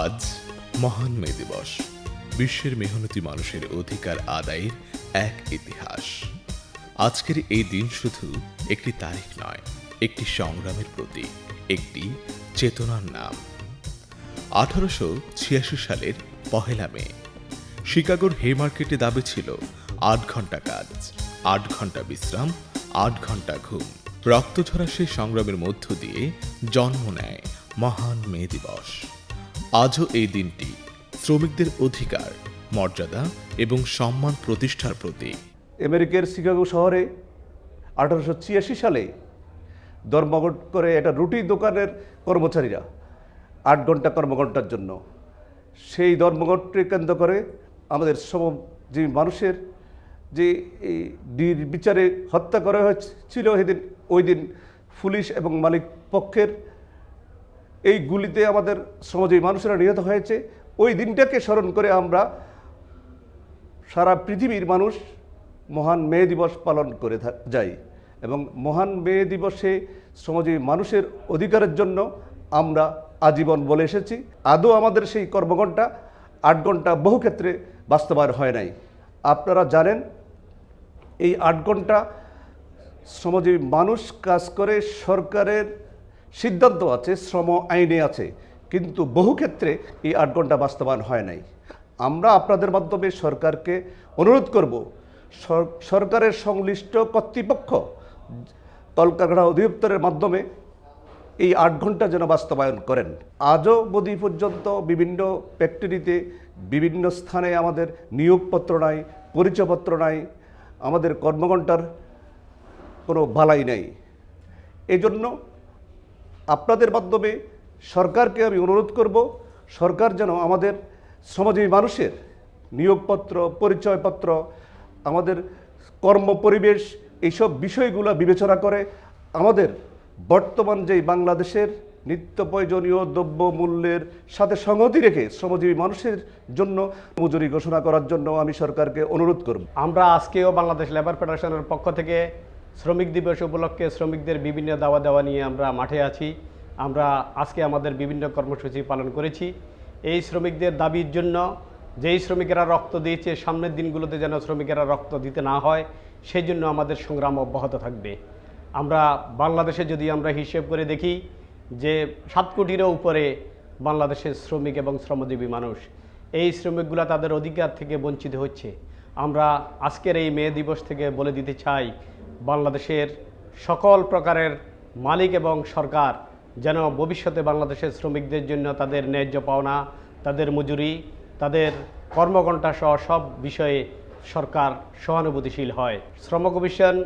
আজ মহান মে দিবস। বিশ্বের মেহনতি মানুষের অধিকার আদায়ের এক ইতিহাস। আজকের এই দিন শুধু একটি তারিখ নয়, একটি সংগ্রামের প্রতীক, একটি চেতনার নাম। আঠারোশো ছিয়াশি সালের পহেলা মে, শিকাগোর হে মার্কেটে দাবি ছিল আট ঘণ্টা কাজ, আট ঘণ্টা বিশ্রাম, আট ঘণ্টা ঘুম। রক্তঝরা সেই সংগ্রামের মধ্য দিয়ে জন্ম নেয় মহান মে দিবস। আজও এই দিনটি শ্রমিকদের অধিকার, মর্যাদা এবং সম্মান প্রতিষ্ঠার প্রতীক। আমেরিকার শিকাগো শহরে আঠারোশো ছিয়াশি সালে ধর্মঘট করে একটা রুটি দোকানের কর্মচারীরা আট ঘণ্টা কর্মঘণ্টার জন্য সেই ধর্মঘটকে কেন্দ্র করে আমাদের সম যে মানুষের যে এই বিচারে হত্যা করা হয়েছিল, সেদিন ওই দিন পুলিশ এবং মালিক পক্ষের এই গুলিতে আমাদের সমাজে মানুষেরা নিহত হয়েছে। ওই দিনটাকে স্মরণ করে আমরা সারা পৃথিবীর মানুষ মহান মে দিবস পালন করে যাই এবং মহান মে দিবসে সমাজে মানুষের অধিকারের জন্য আমরা আজীবন বলে এসেছি। আদৌ আমাদের সেই কর্মঘণ্টা আট ঘণ্টা বহু ক্ষেত্রে বাস্তবায়ন হয় নাই। আপনারা জানেন, এই আট ঘণ্টা শ্রমজীবী মানুষ কাজ করে, সরকারের সিদ্ধান্ত আছে, শ্রম আইনে আছে, কিন্তু বহু ক্ষেত্রে এই আট ঘণ্টা বাস্তবায়ন হয় নাই। আমরা আপনাদের মাধ্যমে সরকারকে অনুরোধ করব সরকারের সংশ্লিষ্ট কর্তৃপক্ষ কলকারখানা অধিদপ্তরের মাধ্যমে এই আট ঘণ্টা যেন বাস্তবায়ন করেন। আজও বদি পর্যন্ত বিভিন্ন ফ্যাক্টরিতে, বিভিন্ন স্থানে আমাদের নিয়োগপত্র নাই, পরিচয়পত্র নাই, আমাদের কর্মঘণ্টার কোনো বালাই নাই। এজন্য আপনাদের মাধ্যমে সরকারকে আমি অনুরোধ করব, সরকার যেন আমাদের শ্রমজীবী মানুষের নিয়োগপত্র, পরিচয়পত্র, আমাদের কর্ম পরিবেশ এইসব বিষয়গুলো বিবেচনা করে আমাদের বর্তমান যেই বাংলাদেশের নিত্য প্রয়োজনীয় দ্রব্য মূল্যের সাথে সংহতি রেখে শ্রমজীবী মানুষের জন্য মজুরি ঘোষণা করার জন্য আমি সরকারকে অনুরোধ করব। আমরা আজকেও বাংলাদেশ লেবার ফেডারেশনের পক্ষ থেকে শ্রমিক দিবস উপলক্ষে শ্রমিকদের বিভিন্ন দাওয়া দেওয়া নিয়ে আমরা মাঠে আছি। আমরা আজকে আমাদের বিভিন্ন কর্মসূচি পালন করেছি। এই শ্রমিকদের দাবির জন্য যেই শ্রমিকেরা রক্ত দিয়েছে, সামনের দিনগুলোতে যেন শ্রমিকেরা রক্ত দিতে না হয়, সেই জন্য আমাদের সংগ্রাম অব্যাহত থাকবে। আমরা বাংলাদেশে যদি আমরা হিসেব করে দেখি যে সাত কোটিরও উপরে বাংলাদেশের শ্রমিক এবং শ্রমজীবী মানুষ, এই শ্রমিকগুলা তাদের অধিকার থেকে বঞ্চিত হচ্ছে। আমরা আজকের এই মে দিবস থেকে বলে দিতে চাই বাংলাদেশের সকল প্রকারের মালিক এবং সরকার যেন ভবিষ্যতে বাংলাদেশের শ্রমিকদের জন্য তাদের ন্যায্য পাওনা, তাদের মজুরি, তাদের কর্মঘণ্টা সহ সব বিষয়ে সরকার সহানুভূতিশীল হয়। শ্রম কমিশন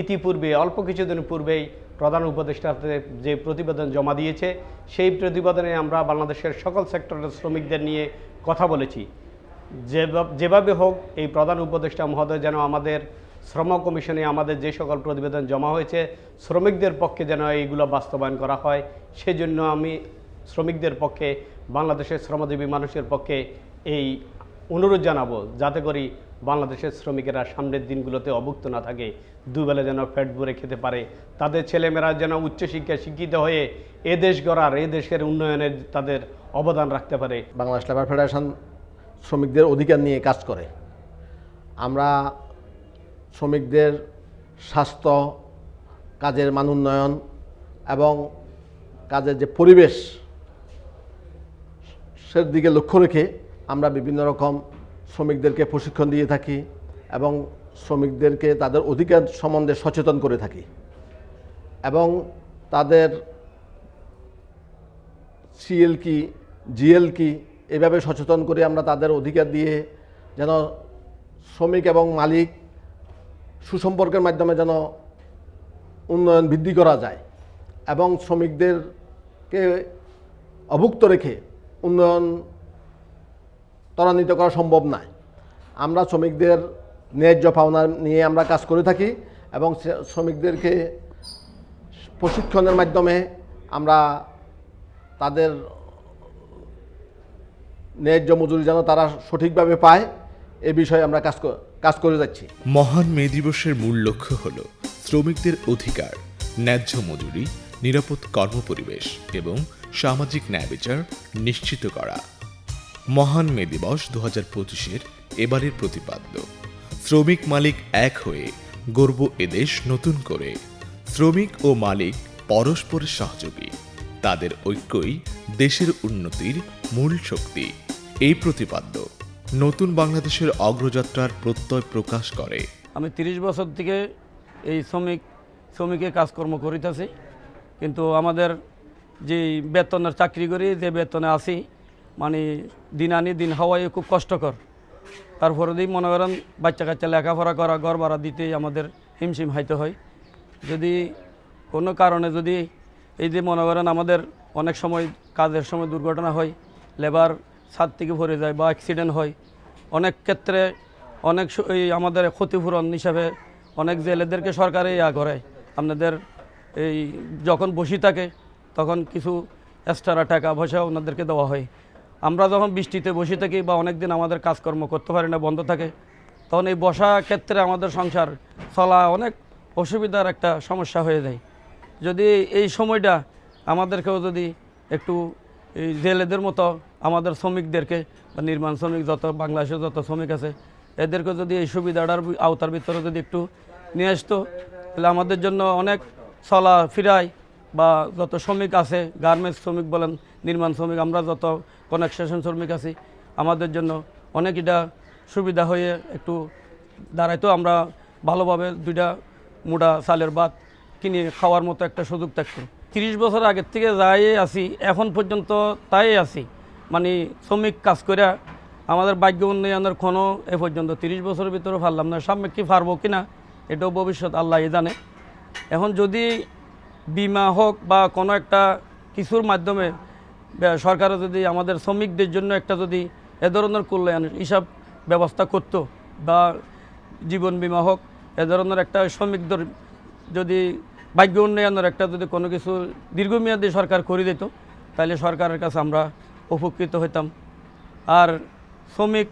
ইতিপূর্বে, অল্প কিছুদিন পূর্বেই প্রধান উপদেষ্টাতে যে প্রতিবেদন জমা দিয়েছে, সেই প্রতিবেদনে আমরা বাংলাদেশের সকল সেক্টরের শ্রমিকদের নিয়ে কথা বলেছি। যেভাবে হোক, এই প্রধান উপদেষ্টা মহোদয় যেন আমাদের শ্রম কমিশনে আমাদের যে সকল প্রতিবেদন জমা হয়েছে, শ্রমিকদের পক্ষে যেন এইগুলো বাস্তবায়ন করা হয়, সেজন্য আমি শ্রমিকদের পক্ষে, বাংলাদেশের শ্রমজীবী মানুষের পক্ষে এই অনুরোধ জানাব, যাতে করি বাংলাদেশের শ্রমিকেরা সামনের দিনগুলোতে অভুক্ত না থাকে, দুবেলা যেন ফ্যাট ভরে খেতে পারে। তাদের ছেলেমেয়েরা যেন উচ্চশিক্ষায় শিক্ষিত হয়ে এ দেশ গড়ার, এ দেশের উন্নয়নে তাদের অবদান রাখতে পারে। বাংলাদেশ লেবার ফেডারেশন শ্রমিকদের অধিকার নিয়ে কাজ করে। আমরা শ্রমিকদের স্বাস্থ্য, কাজের মান উন্নয়ন এবং কাজের যে পরিবেশ, সের দিকে লক্ষ্য রেখে আমরা বিভিন্ন রকম শ্রমিকদেরকে প্রশিক্ষণ দিয়ে থাকি এবং শ্রমিকদেরকে তাদের অধিকার সম্বন্ধে সচেতন করে থাকি এবং তাদের সিএল কি, জিএল কি, এভাবে সচেতন করে আমরা তাদের অধিকার দিয়ে যেন শ্রমিক এবং মালিক সুসম্পর্কের মাধ্যমে যেন উন্নয়ন বৃদ্ধি করা যায় এবং শ্রমিকদেরকে অভুক্ত রেখে উন্নয়ন ত্বরান্বিত করা সম্ভব নয়। আমরা শ্রমিকদের ন্যায্য পাওনা নিয়ে আমরা কাজ করে থাকি এবং শ্রমিকদেরকে প্রশিক্ষণের মাধ্যমে আমরা তাদের ন্যায্য মজুরি যেন তারা সঠিকভাবে পায়, এ বিষয়ে আমরা কাজ কাজ করে যাচ্ছি। মহান মে দিবসের মূল লক্ষ্য হল শ্রমিকদের অধিকার, ন্যায্য মজুরি, নিরাপদ কর্মপরিবেশ এবং সামাজিক ন্যায় বিচার নিশ্চিত করা। মহান মে দিবস দু হাজার পঁচিশের এবারের প্রতিপাদ্য। শ্রমিক মালিক এক হয়ে গর্ব এদেশ নতুন করে। শ্রমিক ও মালিক পরস্পরের সহযোগী। তাদের ঐক্যই দেশের উন্নতির মূল শক্তি। এই প্রতিপাদ্য নতুন বাংলাদেশের অগ্রযাত্রার প্রত্যয় প্রকাশ করে। আমি তিরিশ বছর থেকে এই শ্রমিক, শ্রমিকের কাজকর্ম করিতেছি। কিন্তু আমাদের যে বেতনের চাকরি করি, যে বেতনে আছি মানে দিন আনি দিন হওয়াই খুব কষ্টকর। তারপরে দিয়ে মনে করেন বাচ্চা কাচ্চা লেখাপড়া করা, ঘর ভাড়া দিতেই আমাদের হিমশিম হাইতে হয়। যদি কোনো কারণে যদি এই যে মনে করেন আমাদের অনেক সময় কাজের সময় দুর্ঘটনা হয়, লেবার ছাদ থেকে ভরে যায় বা অ্যাক্সিডেন্ট হয়। অনেক ক্ষেত্রে অনেক এই আমাদের ক্ষতিপূরণ হিসাবে অনেক জেলেদেরকে সরকারে ইয়া করে আপনাদের এই যখন বসি থাকে, তখন কিছু এক্সট্রা টাকা পয়সা ওনাদেরকে দেওয়া হয়। আমরা যখন বৃষ্টিতে বসে থাকি বা অনেক দিন আমাদের কাজকর্ম করতে পারি না, বন্ধ থাকে, তখন এই বসা ক্ষেত্রে আমাদের সংসার চলা অনেক অসুবিধার একটা সমস্যা হয়ে যায়। যদি এই সময়টা আমাদেরকেও যদি একটু এই জেলেদের মতো আমাদের শ্রমিকদেরকে বা নির্মাণ শ্রমিক যত, বাংলাদেশের যত শ্রমিক আছে, এদেরকে যদি এই সুবিধাটার আওতার ভিতরে যদি একটু নিয়ে আসতো, তাহলে আমাদের জন্য অনেক চলা ফিরাই বা যত শ্রমিক আছে, গার্মেন্টস শ্রমিক বলেন, নির্মাণ শ্রমিক, আমরা যত কনেকশন শ্রমিক আছি, আমাদের জন্য অনেক এটা সুবিধা হয়ে একটু দাঁড়াইতো। আমরা ভালোভাবে দুইটা মোটা চালের ভাত কিনে খাওয়ার মতো একটা সুযোগ থাকতো। তিরিশ বছর আগের থেকে যাই আছি, এখন পর্যন্ত তাই আছি। মানে শ্রমিক কাজ করে আমাদের ভাগ্য উন্নয়নের কোনো এ পর্যন্ত তিরিশ বছরের ভিতরে পারলাম না। সামনে কি পারব কি না, এটাও ভবিষ্যৎ আল্লাহ জানে। এখন যদি বিমা হোক বা কোনো একটা কিছুর মাধ্যমে সরকারও যদি আমাদের শ্রমিকদের জন্য একটা যদি এ ধরনের কল্যাণ হিসাব ব্যবস্থা করতো বা জীবন বিমা হোক, এ ধরনের একটা শ্রমিকদের যদি ভাগ্য উন্নয়নের একটা যদি কোনো কিছু দীর্ঘমেয়াদী সরকার করে দিত, তাহলে সরকারের কাছে আমরা উপকৃত হইতাম। আর শ্রমিক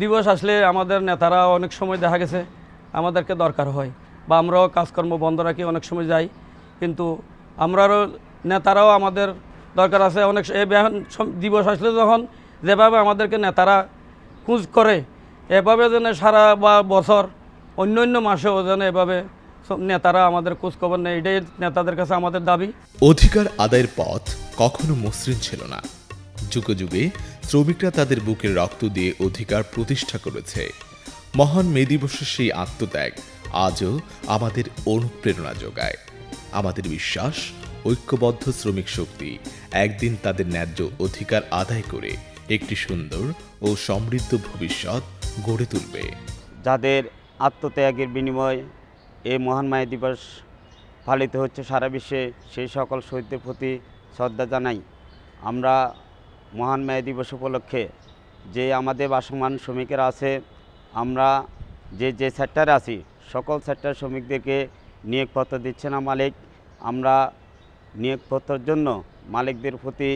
দিবস আসলে আমাদের নেতারা অনেক সময় দেখা গেছে, আমাদেরকে দরকার হয় বা আমরাও কাজকর্ম বন্ধ রাখি, অনেক সময় যাই। কিন্তু আমরাও নেতারাও আমাদের দরকার আছে। অনেক এই দিবস আসলে যখন যেভাবে আমাদেরকে নেতারা খোঁজ করে, এভাবে যেন সারা বা বছর, অন্য অন্য মাসেও যেন এভাবে নেতারা আমাদের খোঁজ খবর নেয়, এটাই নেতাদের কাছে আমাদের দাবি। অধিকার আদায়ের পথ কখনো মসৃণ ছিল না। যুগে যুগে শ্রমিকরা তাদের বুকের রক্ত দিয়ে অধিকার প্রতিষ্ঠা করেছে। মহান মে দিবসের সেই আত্মত্যাগ আজও আমাদের অনুপ্রেরণা যোগায়। আমাদের বিশ্বাস, ঐক্যবদ্ধ শ্রমিক শক্তি একদিন তাদের ন্যায্য অধিকার আদায় করে একটি সুন্দর ও সমৃদ্ধ ভবিষ্যৎ গড়ে তুলবে। যাদের আত্মত্যাগের বিনিময়ে এই মহান মায়া দিবস পালিত হচ্ছে সারা বিশ্বে, সেই সকল শহীদদের প্রতি শ্রদ্ধা জানাই। আমরা মহান মায়া দিবস উপলক্ষে যে আমাদের বাসমান শ্রমিকেরা আছে, আমরা যে যে সেক্টরে আছি, সকল সেক্টর শ্রমিকদেরকে নিয়োগপত্র দিচ্ছে না মালিক। আমরা নিয়োগপত্রের জন্য মালিকদের প্রতি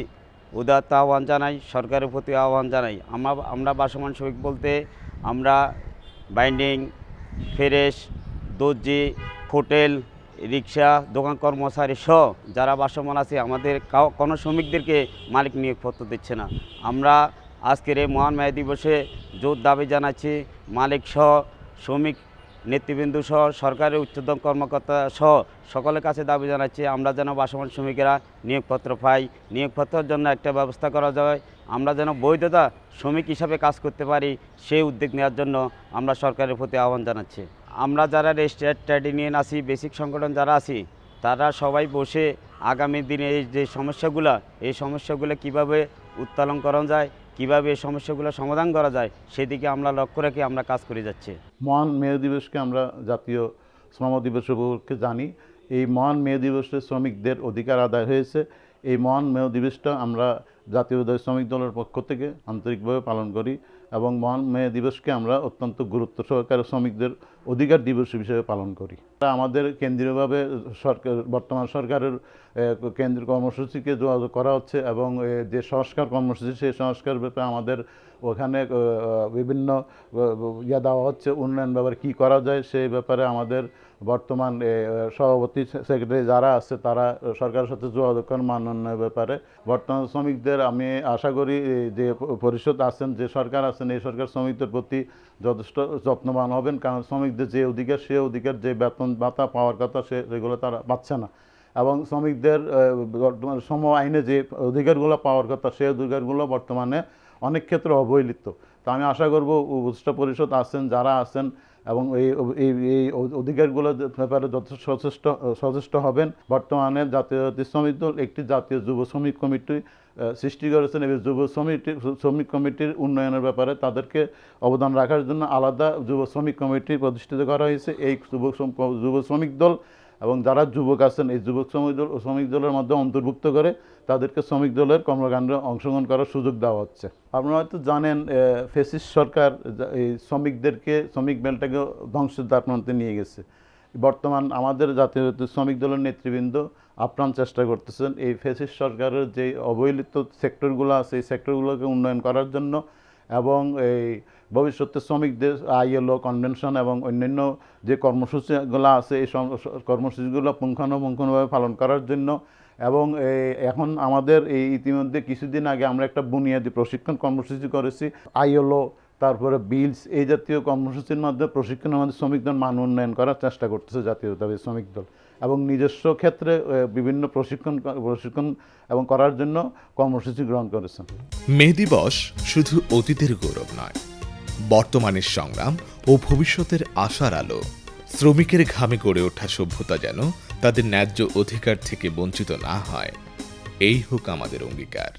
উদাত্ত আহ্বান জানাই, সরকারের প্রতি আহ্বান জানাই। আমরা আমরা বাসমান শ্রমিক বলতে আমরা বাইন্ডিং ফেরেশ দর্জি, হোটেল রিক্সা, দোকান কর্মচারী সহ যারা বাসমান আছে, আমাদের কোনো শ্রমিকদেরকে মালিক নিয়োগপত্র দিচ্ছে না। আমরা আজকের এই মহান মায়া দিবসে জোর দাবি জানাচ্ছি, মালিক সহ, শ্রমিক নেতৃবৃন্দ সহ, সরকারের উচ্চতম কর্মকর্তা সহ, সকলের কাছে দাবি জানাচ্ছি, আমরা যেন বাসমান শ্রমিকেরা নিয়োগপত্র পাই। নিয়োগপত্রের জন্য একটা ব্যবস্থা করা যায়, আমরা যেন বৈধতা শ্রমিক হিসাবে কাজ করতে পারি, সেই উদ্যোগ নেওয়ার জন্য আমরা সরকারের প্রতি আহ্বান জানাচ্ছি। আমরা যারা রেজিস্টার্ড ট্রেড ইউনিয়ন আছি বেসিক সংগঠন যারা আছি, তারা সবাই বসে আগামী দিনে এই যে সমস্যাগুলো, এই সমস্যাগুলো কীভাবে উত্তোলন করা যায়, কীভাবে এই সমস্যাগুলো সমাধান করা যায়, সেদিকে আমরা লক্ষ্য রেখে আমরা কাজ করে যাচ্ছি। মহান মে দিবসকে আমরা জাতীয় শ্রম দিবস উপলক্ষে জানি। এই মহান মে দিবসে শ্রমিকদের অধিকার আদায় হয়েছে। এই মহান মে দিবসটা আমরা জাতীয় শ্রমিক দলের পক্ষ থেকে আন্তরিকভাবে পালন করি। এবং মহান মে দিবসকে আমরা অত্যন্ত গুরুত্ব সহকারে শ্রমিকদের অধিকার দিবস হিসেবে পালন করি। আমাদের কেন্দ্রীয়ভাবে সরকার, বর্তমান সরকারের কেন্দ্রীয় কর্মসূচিকে যোগাযোগ করা হচ্ছে এবং যে সংস্কার কর্মসূচি, সেই সংস্কার ব্যাপারে আমাদের ওখানে বিভিন্ন ইয়ে দেওয়া হচ্ছে, উন্নয়ন ব্যাপারে কী করা যায়, সেই ব্যাপারে আমাদের বর্তমান সভাপতি সেক্রেটারি যারা আছে তারা সরকারের সাথে যোগাযোগ করেন মান উন্নয়নের ব্যাপারে। বর্তমান শ্রমিকদের আমি আশা করি যে পরিষদ আছেন, যে সরকার আছেন, এই সরকার শ্রমিকদের প্রতি যথেষ্ট যত্নবান হবেন। কারণ শ্রমিকদের যে অধিকার, সে অধিকার, যে বেতন ভাতা, পাওয়ার কথা সে সেগুলো তারা পাচ্ছে না। এবং শ্রমিকদের বর্তমান সম আইনে যে অধিকারগুলো, পাওয়ার কথা, সেই অধিকারগুলো বর্তমানে অনেক ক্ষেত্রে অবহেলিত। তো আমি আশা করব, উপদেষ্টা পরিষদ আছেন, যারা আছেন এবং এই এই অধিকারগুলো ব্যাপারে যথেষ্ট সচেষ্ট সচেষ্ট হবেন। বর্তমানে জাতীয় শ্রমিক দল একটি জাতীয় যুব শ্রমিক কমিটি সৃষ্টি করেছেন। এবং যুব শ্রমিক শ্রমিক কমিটির উন্নয়নের ব্যাপারে তাদেরকে অবদান রাখার জন্য আলাদা যুব শ্রমিক কমিটি প্রতিষ্ঠিত করা হয়েছে। এই যুব যুব শ্রমিক দল এবং যারা যুবক আছেন, এই যুবক শ্রমিক দল ও শ্রমিক দলের মধ্যে অন্তর্ভুক্ত করে তাদেরকে শ্রমিক দলের কর্মকাণ্ডে অংশগ্রহণ করার সুযোগ দেওয়া হচ্ছে। আপনারা হয়তো জানেন ফেসিস সরকার এই শ্রমিকদেরকে, শ্রমিক বেলটাকে ধ্বংসের দ্বারপ্রান্তে নিয়ে গেছে। বর্তমান আমাদের জাতীয় শ্রমিক দলের নেতৃবৃন্দ আপ্রাণ চেষ্টা করতেছেন এই ফেসিস সরকারের যে অবহেলিত সেক্টরগুলো আছে, এই সেক্টরগুলোকে উন্নয়ন করার জন্য এবং এই ভবিষ্যতে শ্রমিকদের আইএলও কনভেনশন এবং অন্যান্য যে কর্মসূচিগুলো আছে, এই কর্মসূচিগুলো পুঙ্খানুপুঙ্খভাবে পালন করার জন্য এবং এখন আমাদের এই ইতিমধ্যে কিছুদিন আগে আমরা একটা বুনিয়াদী প্রশিক্ষণ কর্মসূচি করেছি। আইএলও, তারপরে বিলস, এই জাতীয় কর্মসূচির মাধ্যমে প্রশিক্ষণের মাধ্যমে শ্রমিকদের মান উন্নয়ন করার চেষ্টা করতেছে জাতীয়তাবাদী শ্রমিক দল। এবং নিজস্ব ক্ষেত্রে বিভিন্ন প্রশিক্ষণ প্রশিক্ষণ এবং করার জন্য কর্মসূচি গ্রহণ করেছেন। মে দিবস শুধু অতীতের গৌরব নয় বর্তমানের সংগ্রাম ও ভবিষ্যতের আশার আলো, শ্রমিকের ঘামে গড়ে ওঠা সভ্যতা যেন তাদের ন্যায্য অধিকার থেকে বঞ্চিত না হয়, এই হোক আমাদের অঙ্গীকার।